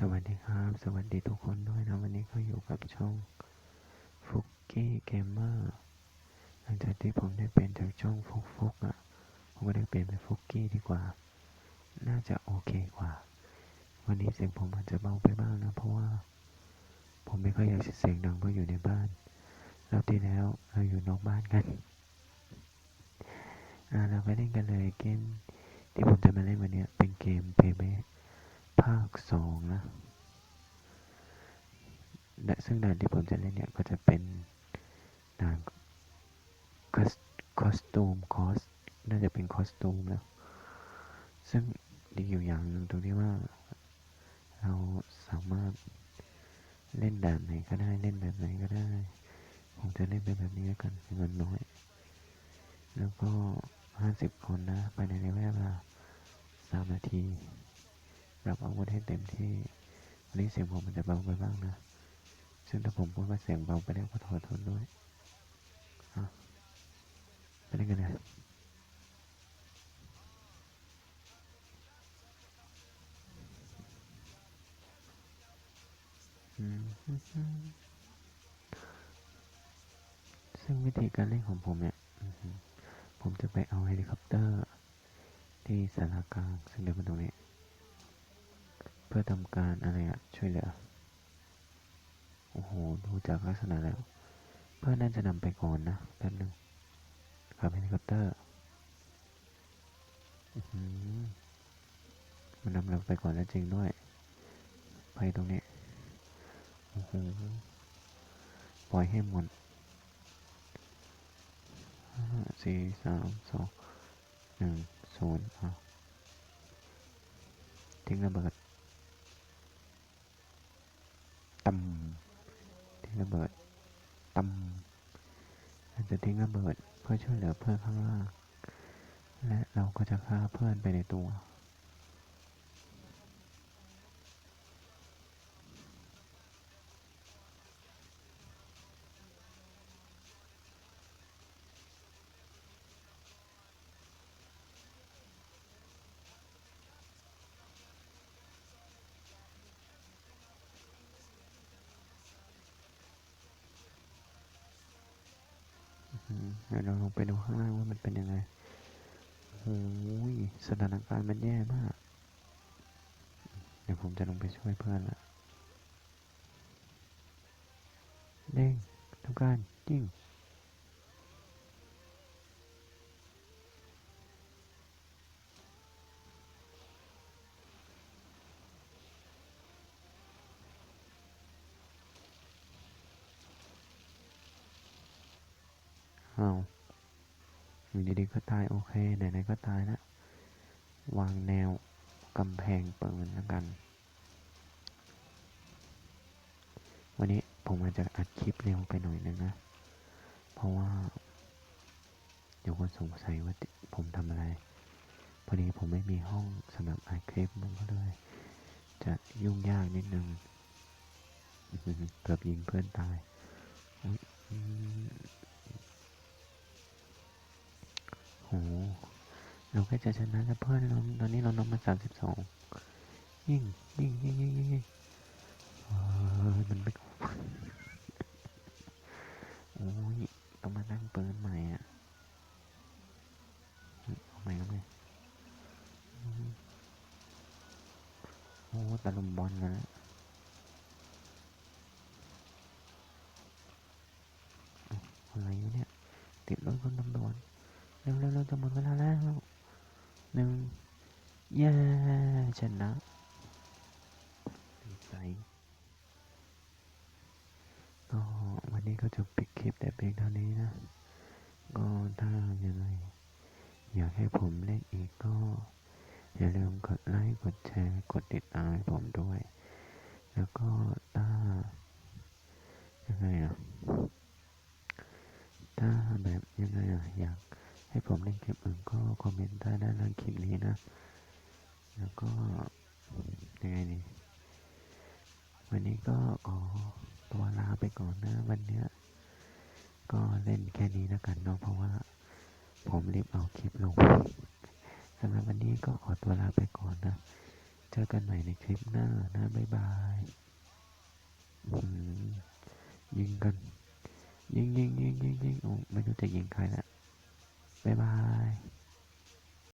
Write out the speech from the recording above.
สวัสดีครับ สวัสดีทุกคนด้วยนะ วันนี้ก็อยู่กับช่องฟุกกี้เกมเมอร์หลังจากที่ผมได้เปลี่ยนจากช่องฟุกฟุกอะ ผมก็ได้เปลี่ยนเป็นฟุกกี้ดีกว่า น่าจะโอเคกว่า วันนี้เสียงผมอาจจะเบาไปบ้างนะ เพราะว่า ผมไม่ค่อยอยากเสียงดังเพราะอยู่ในบ้านแล้วที่แล้วเราอยู่นอกบ้านกันอ่าเราไปเล่นกันเลยเกมที่ผมจะมาเล่นวันนี้เป็นเกมเพย์เม ภาคสองนะและซึ่งด่านที่ผมจะเล่นเนี่ย ก็จะเป็นด่านคอสคอสตูมคอสน่าจะเป็นคอสตูมนะซึ่งดีอยู่อย่างนึงตรงที่ว่า เราสามารถเล่นด่านไหนก็ได้เล่นแบบไหนก็ได้ ผมจะเล่นเป็นแบบนี้แล้วกันเงินน้อย แล้วก็ห้าสิบคนนะภายในระยะเวลาสามนาที รับอาวุธให้เต็มที่ วันนี้เสียงผมมันจะเบาไปบ้างนะ ซึ่งถ้าผมพูดว่าเสียงเบาไปแล้วก็ขอโทษด้วยอะไปเล่นกันเลยอืมซึ่งวิธีการเล่นของผมเนี่ย ผมจะไปเอาเฮลิคอปเตอร์ ที่สารากลางซึ่งเดินมาตรงนี้ พื่อทำการอะไรอะช่วยเหลือ โอ้โห ดูจากลักษณะแล้ว เพื่อนน่าจะนำไปก่อนนะแป๊บนึงขับเฮลิคอปเตอร์อมันนำเราไปก่อนแล้วจริงด้วย ไปตรงนี้ โอ้โห ปล่อยให้หมดสี่สามสองหนึ่งศูนย์เอาทิ้งระเบิดตำทิ้ง ระเบิดตำเราจะทิ้งระเบิดเพื่อช่วยเหลือเพื่อนข้างล่าง และเราก็จะฆ่าเพื่อนไปในตัว เราลงไปดูข้างล่างว่ามันเป็นยังไงโอ้ยสถานการณ์มันแย่มาก เดี๋ยวผมจะลงไปช่วยเพื่อนละเด้งทำการยิง เอาอยู่ดีๆก็ตายโอเคไหนๆก็ตายแล้ววางแนวกำแพงปืนแล้วกัน วันนี้ผมอาจจะอัดคลิปเร็วไปหน่อยนึงนะ เพราะว่า เดี๋ยวคนสงสัยว่าผมทำอะไร พอดีผมไม่มีห้องสำหรับอัดคลิปมันก็เลย จะยุ่งยากนิดนึง เกือบยิงเพื่อนตายอุ๊ยอืมโห เราแค่จะชนะแล้วเพื่อนเราตอนนี้เรานำมาสามสิบสองยิ่งยิ่งยิ่งยิ่งยิงยิงเออมันไม่โอ้ยต้องมานั่งปืนใหม่อะเอาใหม่เอาใหม่โอ้ตะลุมบอลกันแล้วอะไรอยู่เนี่ย ติดรถคนตำรวจ เร็วเร็วเร็วจะหมดเวลาแล้วหนึ่งเย้ชนะดีใจก็วันนี้ก็จะปิดคลิปแต่เพียงเท่านี้นะ ก็ถ้ายังไงอยากให้ผมเล่นอีกก็ อย่าลืมกดไลค์ กดแชร์ กดติดตามให้ผมด้วย แล้วก็ถ้ายังไงอะ ถ้าแบบยังไงอะ อยาก ให้ผมเล่นเกมอื่นก็คอมเมนต์ใต้ด้านล่างคลิปนี้นะ แล้วก็ยังไงดีวันนี้ก็ขอตัวลาไปก่อนนะ วันเนี้ยก็เล่นแค่นี้แล้วกันเนาะเพราะว่าผมรีบเอาคลิปลงสำหรับวันนี้ก็ขอตัวลาไปก่อนนะเจอกันใหม่ในคลิปหน้านะบ๊ายบายยิงกันยิงยิงยิงยิงยิงโอ้ไม่รู้จะยิงใครละ บ๊ายบาย